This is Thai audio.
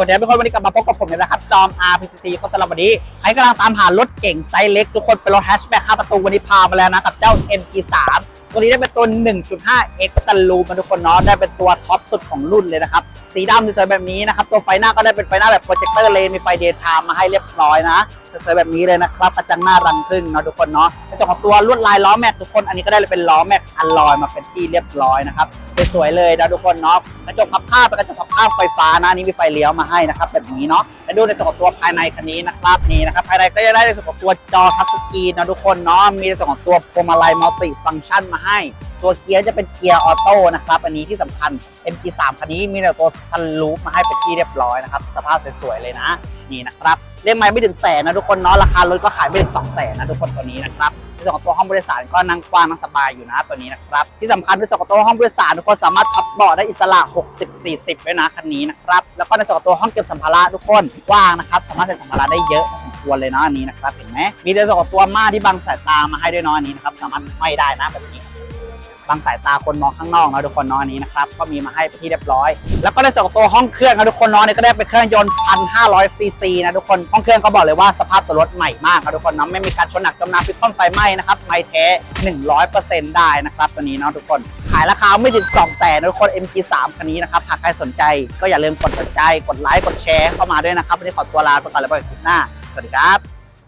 วัสดีทุกคนวันนี้กลับมาพบกับผมเลยนะครับ จอม RPCC คนสำหรับวันนี้ใครกำลังตามหารถเก่งไซส์เล็ก ทุกคนเป็นรถแฮชแบ็ก5ประตูวันนี้พามาแล้วนะกับเจ้า MG3 ตัวนี้ได้เป็นตัว 1.5 X Saloon มาทุกคนเนาะได้เป็นตัวท็อปสุดของรุ่นเลยนะครับ สีดำสวยๆแบบนี้นะครับ ตัวไฟหน้าก็ได้เป็นไฟหน้าแบบโปรเจคเตอร์เลนมีไฟเดย์ไทม์มาให้เรียบร้อยนะสวยๆแบบนี้เลยนะครับกระจังหน้ารังพึ่งเนาะทุกคนเนาะในส่วนของตัวลวดลายล้อแม็กทุกคนอันนี้ก็ได้เป็นล้อแม็กอัลลอยมาเป็นที่เรียบร้อยนะครับ สวยๆเลยนะทุกคนเนาะกระจกพับผ้าเป็นกระจกพับผ้าไฟฟ้านะนี่มีไฟเลี้ยวมาให้นะครับแบบนี้เนาะและดูในส่วนของตัวภายในคันนี้นะครับนี่นะครับภายในก็จะได้ในส่วนของตัวจอทัชสกรีนนะทุกคนเนาะมีในส่วนของตัวพวงมาลัยมัลติฟังก์ชันมาให้ ตัวเกียร์จะเป็นเกียร์ออโต้นะครับอันนี้ที่สำคัญ MG3 คันนี้มีในตัวทันลูปมาให้เป็นที่เรียบร้อยนะครับสภาพสวยๆเลยนะนี่นะครับเล่มไม้ไม่ถึงแสนนะทุกคนเนาะราคารถก็ขายไม่ถึงสองแสนนะทุกคนตัวนี้นะครับ ในส่วนของตัวห้องบริษัทก็นั่งกว้างนั่งสบายอยู่นะตัวนี้นะครับ ที่สำคัญในส่วนของตัวห้องบริษัททุกคนสามารถพับเบาะได้อิสระ 60 40ด้วยนะคันนี้นะครับ แล้วก็ในส่วนของตัวห้องเก็บสัมภาระทุกคนกว้างนะครับ สามารถใส่สัมภาระได้เยอะสมควรเลยนะอันนี้นะครับเห็นไหมมีในส่วนของตัวม่านที่บังสายตามาให้ด้วยเนาะอันนี้นะครับสามารถไม่ได้นะแบบนี้ บังสายตาคนมองข้างนอกนะทุกคนนอนนี้นะครับก็มีมาให้เป็นที่เรียบร้อย แล้วก็ในส่วนของตัวห้องเครื่องนะทุกคนนอนนี่ก็ได้เป็นเครื่องยนต์1,500ซีซีนะทุกคนห้องเครื่องก็บอกเลยว่าสภาพตัวรถใหม่มากนะทุกคนเนาะไม่มีการชนหนักจมน้ำพิษต้นไฟไหม้นะครับไม่แท้100%ได้นะครับตัวนี้เนาะทุกคนขายราคาไม่ถึง2 0 0แสนทุกคน MG3 คันนี้นะครับหากใครสนใจก็อย่าลืมกดสนใจกดไลค์กดแชร์เข้ามาด้วยนะครับวันนี้ขอตัวลาไปก่อนแล้วพบกันคลิปหน้าสวัสดีครับ